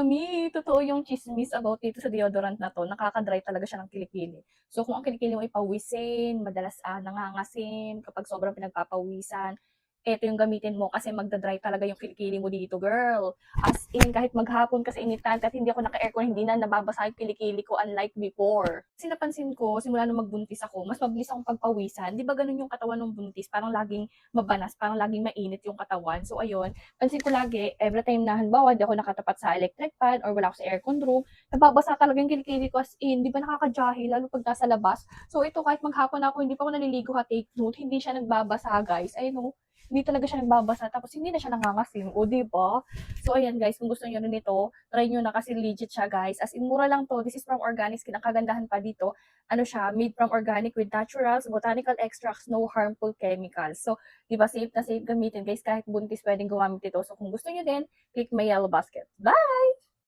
mami, totoo yung chismis about dito sa deodorant na to. Nakaka-dry talaga siya ng kilikili. So, kung ang kilikili mo ay pawisin, madalas ah, nangangasim, kapag sobrang pinagpapawisan, eto yung gamitin mo kasi magda-dry talaga yung kilikili mo dito, girl. As in, kahit maghapon kasi initan, kahit hindi ako naka-aircon, hindi na nababasa yung kilikili ko unlike before. Kasi napansin ko, simula nung magbuntis ako, mas mabilis akong pagpawisan. Di ba ganun yung katawan ng buntis? Parang laging mabanas, parang laging mainit yung katawan. So, ayun, pansin ko lagi, every time na halimbawa, di ako nakatapat sa electric fan or wala ako sa aircon room, nababasa talaga yung kilikili ko as in, di ba nakakajahi, lalo pag nasa labas. So, ito kahit maghapon ako, hindi pa ako naliligo ha, take note, hindi siya nagbabasa, guys. Ayun, no? Hindi talaga siya nagbabasa, tapos hindi na siya nangangasim, o di ba? So, ayan guys, kung gusto niyo rin ito, try nyo na kasi legit siya guys. As in, mura lang to. This is from organic skin. Ang kagandahan pa dito, ano siya, made from organic with naturals, botanical extracts, no harmful chemicals. So, di ba, safe na safe gamitin guys. Kahit buntis pwedeng gumamit ito. So, kung gusto niyo din, click my yellow basket. Bye!